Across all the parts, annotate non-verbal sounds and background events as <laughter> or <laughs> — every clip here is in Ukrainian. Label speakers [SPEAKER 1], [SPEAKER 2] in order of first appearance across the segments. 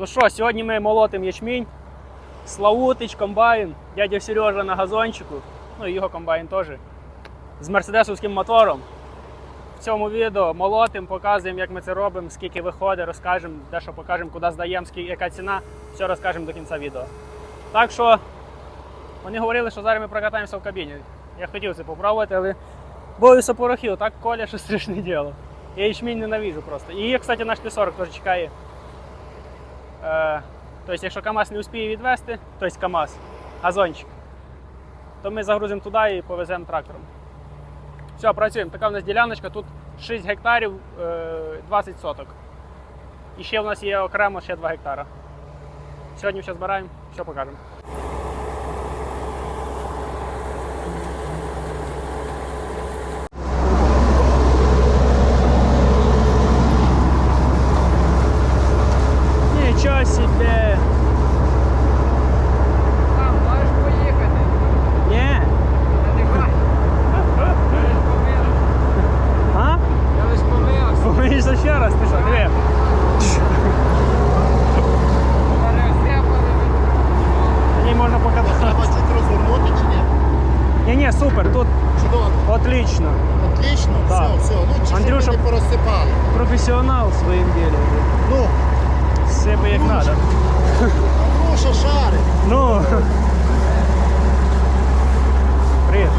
[SPEAKER 1] Ну що, сьогодні ми молотим ячмінь. Славутич, комбайн, дядя Сережа на газончику, ну і його комбайн теж. З мерседесовським мотором. В цьому відео молотим, показуємо, як ми це робимо, скільки виходить, розкажемо, де що покажемо, куди здаємо, скільки, яка ціна. Все розкажемо до кінця відео. Так що вони говорили, що зараз ми прокатаємося в кабіні. Я хотів це попробувати, але боюся порохів, так коля, що страшне діло. Я ячмінь ненавижу просто. І, кстати, наш Т-40 теж чекає. Е, тобто, якщо КАМАЗ не успіє відвести, тобто КАМАЗ, газончик, то ми загрузимо туди і повеземо трактором. Все, працюємо. Така в нас діляночка, тут 6 гектарів, е, 20 соток. І ще в нас є окремо ще 2 гектара. Сьогодні все збираємо, все покажемо. ще раз, ти що, диви.
[SPEAKER 2] Пересипали від-
[SPEAKER 1] На ній можна покатати.
[SPEAKER 3] Треба чуть розвернути чи ні?
[SPEAKER 1] Ні, ні, супер, тут
[SPEAKER 3] Чудово.
[SPEAKER 1] отлично.
[SPEAKER 3] Отлично,
[SPEAKER 1] Да.
[SPEAKER 3] все, все. Ну, чи
[SPEAKER 1] Андрюша-
[SPEAKER 3] щоб не порозсипали.
[SPEAKER 1] Професіонал в своїм ділі.
[SPEAKER 3] Ну,
[SPEAKER 1] Себе як
[SPEAKER 3] Андрюша.
[SPEAKER 1] треба.
[SPEAKER 3] Андрюша шарить.
[SPEAKER 1] Ну. Привіт.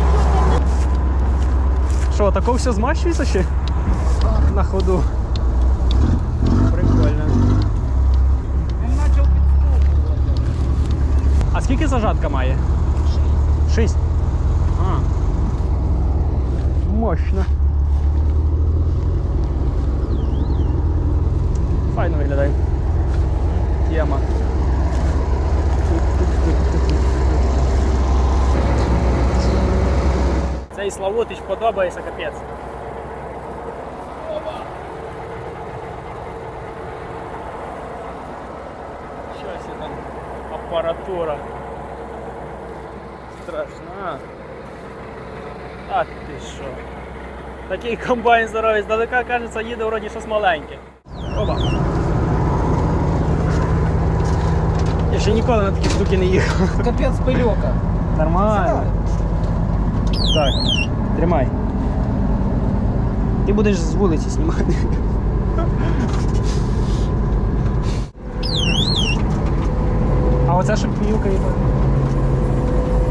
[SPEAKER 1] Що, тако все змащується ще? На ходу. скільки зажатка має? Шість. А. Мощно. Файно виглядає. Тема. Цей Славутич подобається капець. Опа. Щось там апаратура. Страшна. А ти що? Такий комбайн здоровий, здалека кажеться, їде вроді щось маленьке. Оба. Я ще ніколи на такі штуки не їхав.
[SPEAKER 2] Капець пильока.
[SPEAKER 1] Нормально. Так, тримай. Ти будеш з вулиці знімати. А оце що пілка є.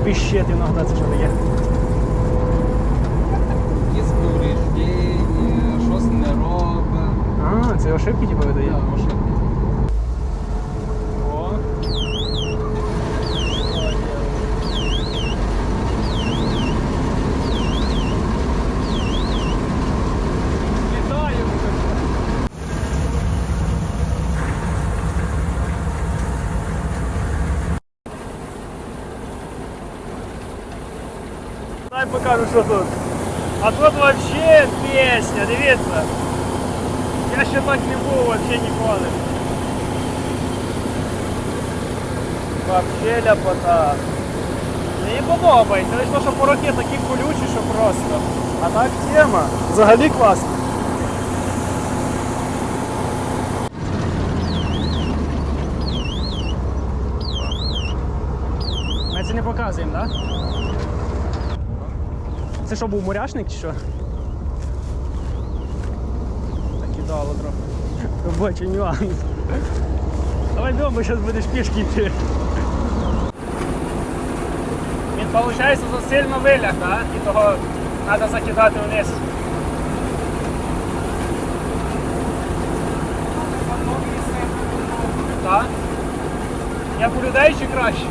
[SPEAKER 1] Піщет иногда, це що таке.
[SPEAKER 2] Якісь повреждення, щось не робить.
[SPEAKER 1] А, це ошибки типу видає.
[SPEAKER 2] Так, ошибки.
[SPEAKER 1] Покажу, тут. А тут вообще пісня, дивіться. Я ще так не був вообще ніколи. Вообще ляпота. Мені подобається, лише то, що пороки такі колючі, що просто. А так тема. Взагалі класно. Ми це не показуємо, так? Да? Це що був муряшник чи що? Накидало трохи. Робочий нюанс. Давай дома, зараз будеш пішки йти. Він, виходить, засильно виляг, так? І того треба закидати вниз. Так? Як у людей чи краще?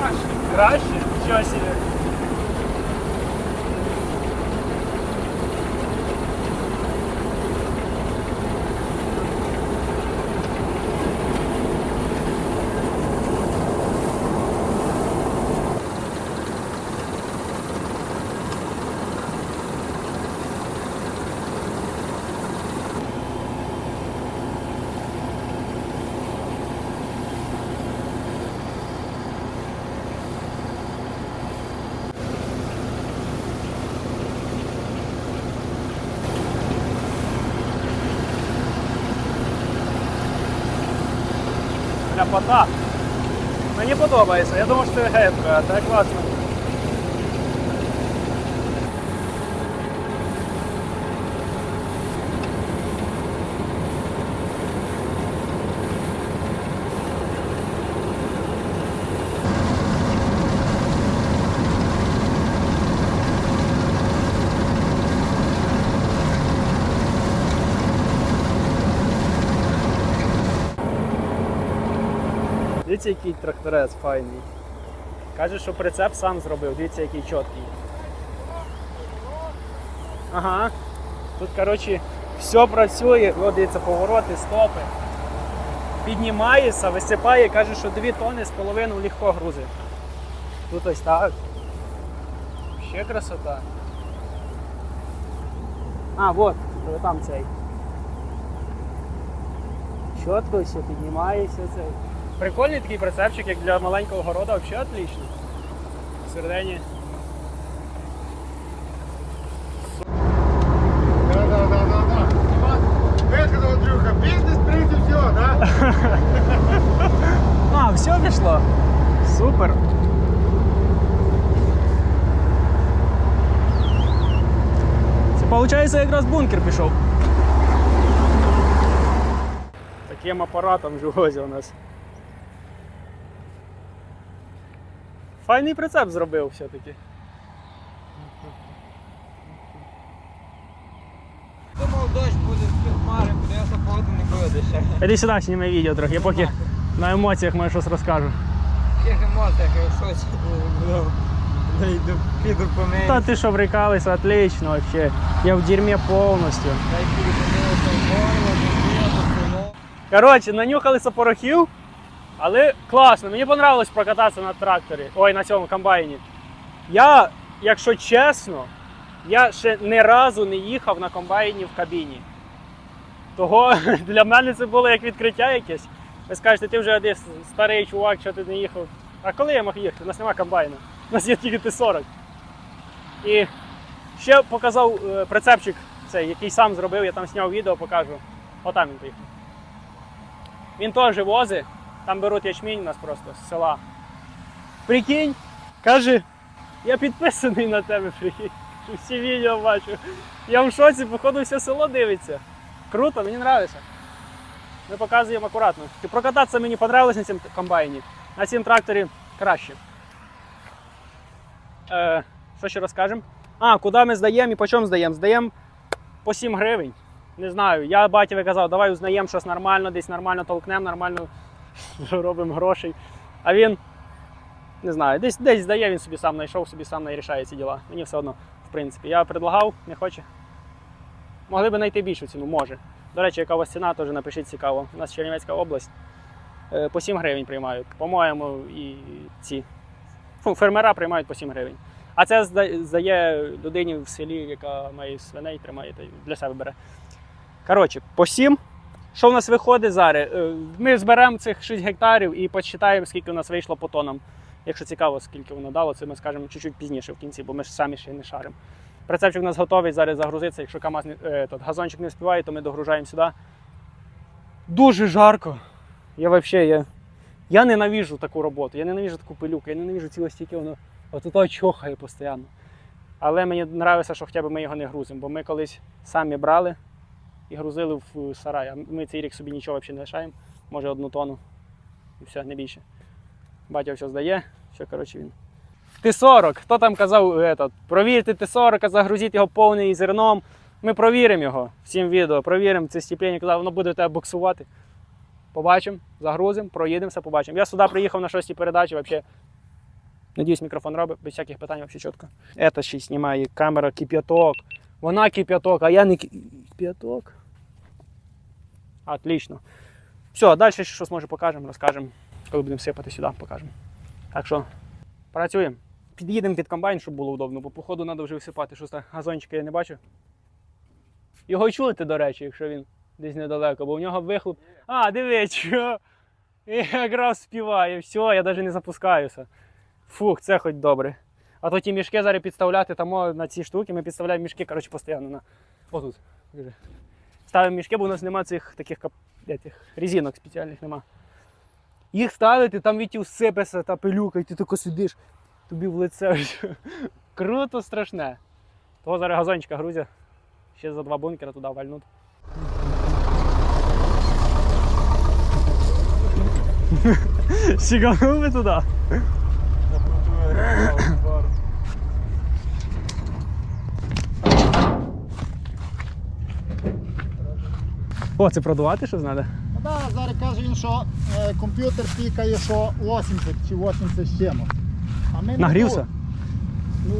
[SPEAKER 1] Краще. Краще? Чого собі? Ляпота. Мені подобається. Я думаю, що це гетка, це класно. Дивіться, який тракторець файний. Каже, що прицеп сам зробив, дивіться, який чіткий. Ага. Тут, коротше, все працює, О, дивіться, повороти, стопи. Піднімається, висипає, каже, що 2 тони з половиною легко грузить. Тут ось так. Ще красота. А, вот, там цей. Чітко все піднімається цей. Прикольний такий прицепчик, як для маленького города, взагалі отлично. Всередині.
[SPEAKER 3] Да, да, да, да, Андрюха?
[SPEAKER 1] А, все пішло. Супер. Це виходить, якраз бункер пішов. Таким апаратом в возі у нас. Файний прицеп зробив все-таки.
[SPEAKER 2] Думав, дощ буде, хмари, буде, я погоди не буде ще.
[SPEAKER 1] Іди сюди, зніми відео трохи, я поки на емоціях може щось розкажу.
[SPEAKER 2] Яких емоціях я щось буду. Піду помию.
[SPEAKER 1] Та ти що врикалися, отлично вообще. Я в дерьмі повністю.
[SPEAKER 2] Помилися
[SPEAKER 1] Коротше, нанюхалися порохів, але класно. Мені понравилось прокататися на тракторі, ой, на цьому комбайні. Я, якщо чесно, я ще ні разу не їхав на комбайні в кабіні. Того <laughs> для мене це було як відкриття якесь. Ви скажете, ти вже десь старий чувак, що ти не їхав. А коли я мог їхати? У нас немає комбайна. У нас є тільки Т-40. І ще показав е, прицепчик цей, який сам зробив, я там зняв відео, покажу. Отам він поїхав. Він теж возить, там беруть ячмінь у нас просто з села. Прикинь, каже, я підписаний на тебе, прикинь. Всі відео бачу. Я в шоці, походу, все село дивиться. Круто, мені подобається. Ми показуємо акуратно. Прокататися мені понравилось на цьому комбайні. На цьому тракторі краще. Е, що ще розкажемо? А, куди ми здаємо і по чому здаємо? Здаємо по 7 гривень. Не знаю. Я батькові казав, давай узнаємо щось нормально, десь нормально толкнемо, нормально <laughs> робимо грошей. А він не знаю, десь десь здає, він собі сам знайшов, собі сам рішає ці діла. Мені все одно, в принципі. Я предлагав, не хоче. Могли б знайти більшу ціну, може. До речі, яка у вас ціна, теж напишіть цікаво. У нас Чернівецька область. Е, По 7 гривень приймають. По-моєму, і ці фермера приймають по 7 гривень. А це здає людині в селі, яка має свиней, тримає та для себе бере. Коротше, по 7. Що в нас виходить зараз? Е, Ми зберемо цих 6 гектарів і почитаємо, скільки у нас вийшло по тонам. Якщо цікаво, скільки воно дало, це ми скажемо чуть-чуть пізніше в кінці, бо ми ж самі ще не шаримо. Прицепчик у нас готовий зараз загрузиться. Якщо КАМАЗ не, е, тот, газончик не співає, то ми догружаємо сюди. Дуже жарко. Я взагалі, я, я ненавижу таку роботу, я ненавижу таку пилюку, я ненавижу ціле стільки воно отото чохає постійно. Але мені подобається, що хоча б ми його не грузимо, бо ми колись самі брали і грузили в сарай. А ми цей рік собі нічого взагалі не лишаємо, може одну тонну і все, не більше. Батя все здає, все, коротше, він. Т-40, хто там казав, этот, провірте Т-40, а загрузіть його повний зерном. Ми провіримо його всім відео, провіримо це стіплення, коли воно буде тебе буксувати. Побачимо, загрузимо, проїдемося, побачимо. Я сюди приїхав на шостій передачі, взагалі. Надіюсь, мікрофон робить, без всяких питань взагалі чітко. Це ще знімає камера кип'яток. Вона кип'яток, а я не ки- кип'яток. Отлично. Все, далі щось може покажемо, розкажемо. Коли будемо сипати сюди, покажемо. Так що, працюємо. Під'їдемо під комбайн, щоб було удобно, бо походу треба вже всипати. Щось так газончика я не бачу. Його чути, до речі, якщо він десь недалеко, бо в нього вихлоп. А, диви, що? <laughs> Якраз співає, все, я навіть не запускаюся. Фух, це хоч добре. А то ті мішки зараз підставляти там на ці штуки, ми підставляємо мішки, коротше, постійно на. Отут. Ставимо мішки, бо у нас немає цих таких кап... резинок спеціальних нема. Їх ставити, там від ті сипеться та пилюка, і ти тако сидиш, тобі в лице. <laughs> Круто, страшне. Того зараз газончика грузя. Ще за два бункера туди вальнуть. <laughs> Сіганув туди. О, це продувати щось треба?
[SPEAKER 4] Да, зараз каже він, що е, комп'ютер пікає, що 80 чи 80 з чимось. А ми не
[SPEAKER 1] Нагрівся?
[SPEAKER 4] Ну,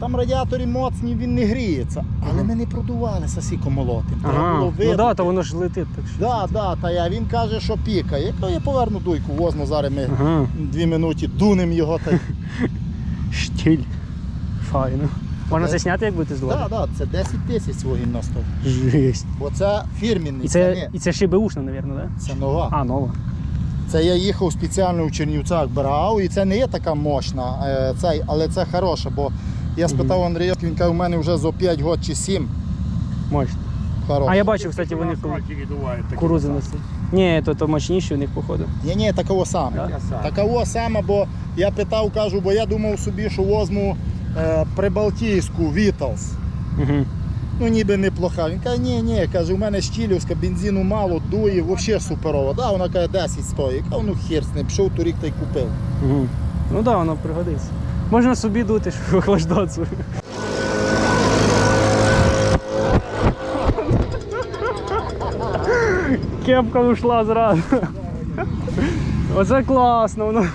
[SPEAKER 4] там радіаторі моцні, він не гріється. Але ми не продували сосіко молотим. Треба
[SPEAKER 1] Ага.
[SPEAKER 4] було
[SPEAKER 1] Ну
[SPEAKER 4] видати.
[SPEAKER 1] да, то воно ж летить. Так що.
[SPEAKER 4] Да, да, та я, він каже, що пікає. То я поверну дуйку, возьму зараз ми
[SPEAKER 1] Ага.
[SPEAKER 4] дві минуті дунем його та й.
[SPEAKER 1] Штіль. Файно. Можна це зняти, як будете здувати?
[SPEAKER 4] Да, да, це 10 тисяч свого гімна стоїть.
[SPEAKER 1] Жесть.
[SPEAKER 4] Бо це фірмінний,
[SPEAKER 1] І
[SPEAKER 4] це, не.
[SPEAKER 1] і це ще беушна, мабуть, да?
[SPEAKER 4] Це нова.
[SPEAKER 1] А, нова.
[SPEAKER 4] Це я їхав спеціально в Чернівцях брав, і це не є така мощна, е, цей, але це хороша, бо я спитав Андрія, він каже, у мене вже за 5 років чи 7
[SPEAKER 1] Мощно.
[SPEAKER 4] хороша.
[SPEAKER 1] А я бачив, кстати, вони кукурузи носять. Ні, то, то мощніші у них, походу.
[SPEAKER 4] Ні, ні, такого саме.
[SPEAKER 1] Да?
[SPEAKER 4] Такого саме, бо я питав, кажу, бо я думав собі, що возьму е, прибалтійську Віталс.
[SPEAKER 1] Угу.
[SPEAKER 4] Ну ніби неплоха. Він каже, ні, ні, каже, у мене щілівська, бензину мало, дує, взагалі суперова. Да, вона каже, 10 стоїть. Кажу, ну хер з ним, пішов торік та й купив.
[SPEAKER 1] Угу. Ну так, да, воно пригодиться. Можна собі дути, щоб охлаждати свою. Кепка ушла зразу. Оце класно. Воно.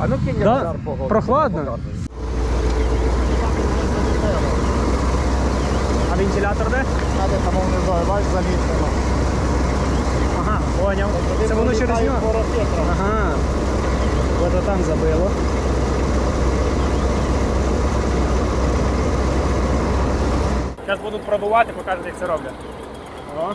[SPEAKER 2] А ну кинь
[SPEAKER 1] Да? Прохладно. А вентилятор де?
[SPEAKER 4] Надо там не знаю, бачиш, замітно.
[SPEAKER 1] Ага, поняв. Це воно через нього? Ага. Ось там забило. Зараз будуть продувати, покажуть, як це роблять. О.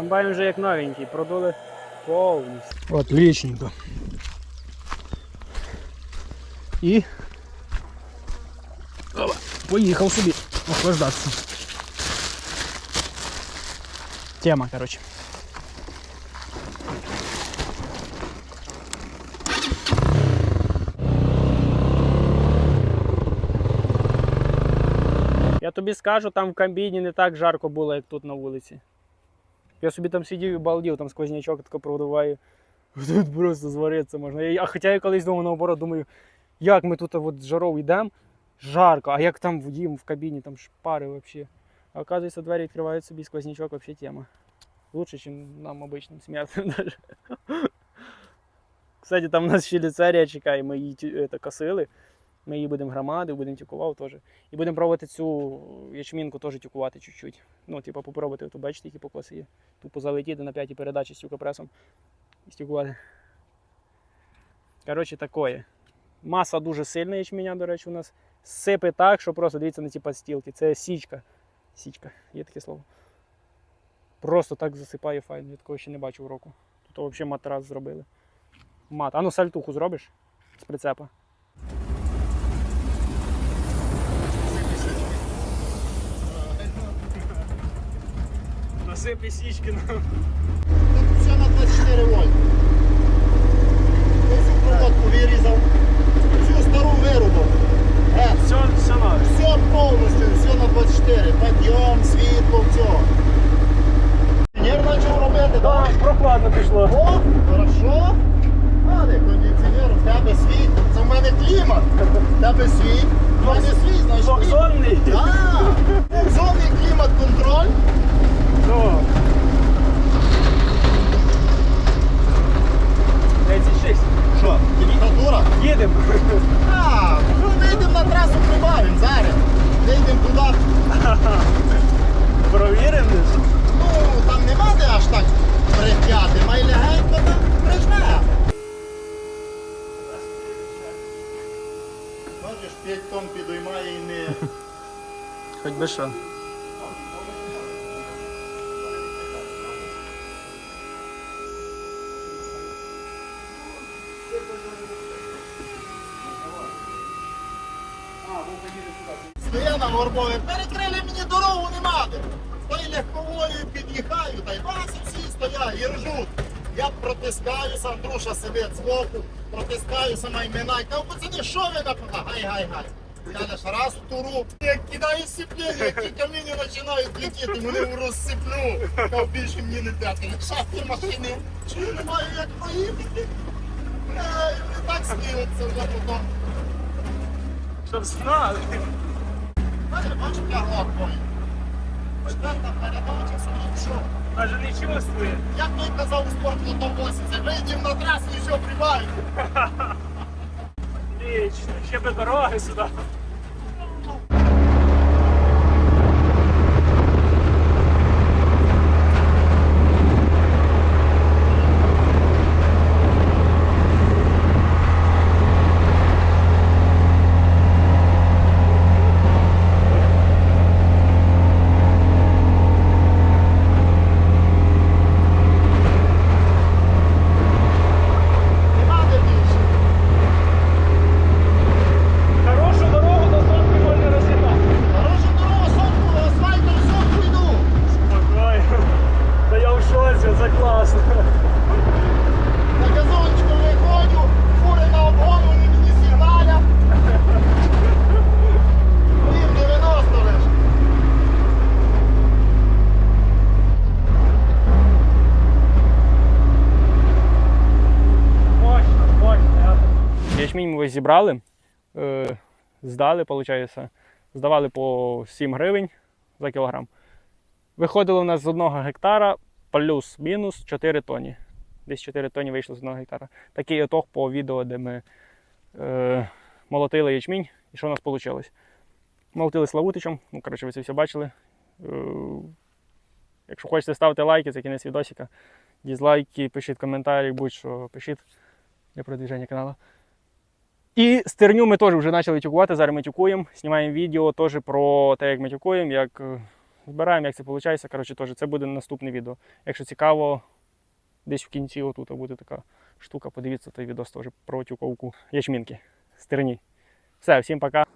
[SPEAKER 1] Комбайн вже як новенький, продули повністю. Отличненько. І Опа, поїхав собі охлаждатися. Тема, короче. Я тобі скажу, там в кабіні не так жарко було, як тут на вулиці. Я собі там сидів і балдів, там сквознячок тако продуваю. <laughs> Тут просто зваритися можна. А хоча я колись думав наоборот, думаю, як ми тут от жаров йдемо, жарко, а як там їм в кабіні, там шпари взагалі. А оказується, двері відкривають собі сквознячок, взагалі тема. Лучше, ніж нам обичним смертним. <laughs> Кстати, там у нас ще ліцерія чекає, ми її тю- косили. Ми її будемо громади, будемо тюкувати теж. І будемо пробувати цю ячмінку теж тюкувати чуть-чуть. Ну, типу, попробувати, то бачите, які покоси є. Тупо залетіти на п'ятій передачі з тюкопресом і стюкувати. Коротше, такое. Маса дуже сильна ячменя, до речі, у нас. Сипе так, що просто дивіться на ці подстілки. Це січка. Січка, є таке слово. Просто так засипає файно. Я такого ще не бачив року. Тут взагалі матрас зробили. Мат. А ну сальтуху зробиш з прицепа. Насипи січки нам.
[SPEAKER 4] Тут все на 24 вольт. Ось проводку вирізав. Всю стару вирубав. Е,
[SPEAKER 1] Все, все
[SPEAKER 4] все повністю, все на 24. Підйом, світло, все. Інженер почав робити, так?
[SPEAKER 1] Прохладно пішло.
[SPEAKER 4] О, хорошо. Але кондиціонер в тебе свій. Це в мене клімат. би свій. Ну, не свій, значить. свій.
[SPEAKER 1] Зонний.
[SPEAKER 4] Так, зонний клімат-контроль.
[SPEAKER 1] Ну. 36.
[SPEAKER 4] Що, температура?
[SPEAKER 1] Їдемо.
[SPEAKER 4] А, ну вийдемо на трасу, прибавимо зараз. Вийдемо туди.
[SPEAKER 1] Провіримо.
[SPEAKER 4] Ну, там нема де аж так притяти, май легенько там прижме. Бачиш, 5 тонн підіймає і не.
[SPEAKER 1] Хоч би що.
[SPEAKER 4] На горбові, перекрили мені дорогу нема де. Стою легковою під'їхаю, та й вас всі стоять і ржуть. Я протискаюся, Андруша сидить збоку, протискаюся імена. і Кажу, пацани, що ви написали? Гай, гай, гай. Я лиш раз в туру, як кидаю сіплення, як ті каміння починають летіти, вони розсиплю. Кажу, більше мені не дати. Лишати машини, чи не маю як проїхати. Е, і так сміються вже потім.
[SPEAKER 1] Щоб знали. Даже не чувствує.
[SPEAKER 4] Як той казав у до 80, вийдемо на трасу і все, прибавимо.
[SPEAKER 1] Отлично. Ще би дороги сюди.
[SPEAKER 4] Нема де більше.
[SPEAKER 1] Хорошу дорогу до сотки можна роз'їхати.
[SPEAKER 4] Хороша дорога, сотку, асфальтом сотку йду.
[SPEAKER 1] Спокійно. Та я в шоці, це класно.
[SPEAKER 4] На газончику виходжу, фури на обгон, вони мені сигналять. Блін, 90 лиш.
[SPEAKER 1] Мощно, мощно. Ячмінь ми ось зібрали, е, здали, виходить, здавали по 7 гривень за кілограм. Виходило у нас з одного гектара плюс-мінус 4 тоні. Десь 4 тоні вийшло з одного гектара. Такий отох по відео, де ми е, молотили ячмінь і що у нас вийшло. Молотили Славутичем, ну, коротше, ви це все бачили. Е, якщо хочете, ставте лайки, це кінець відосика. Дізлайки, пишіть коментарі, будь-що пишіть для продвіження каналу. І стерню ми теж вже почали тюкувати. Зараз ми тюкуємо, знімаємо відео теж про те, як ми тюкуємо, як е, збираємо, як це виходить. Коротше, теж це буде наступне відео. Якщо цікаво, десь в кінці отут буде така штука. Подивіться той відео теж про тюковку ячмінки. Стерні. Все, всім пока.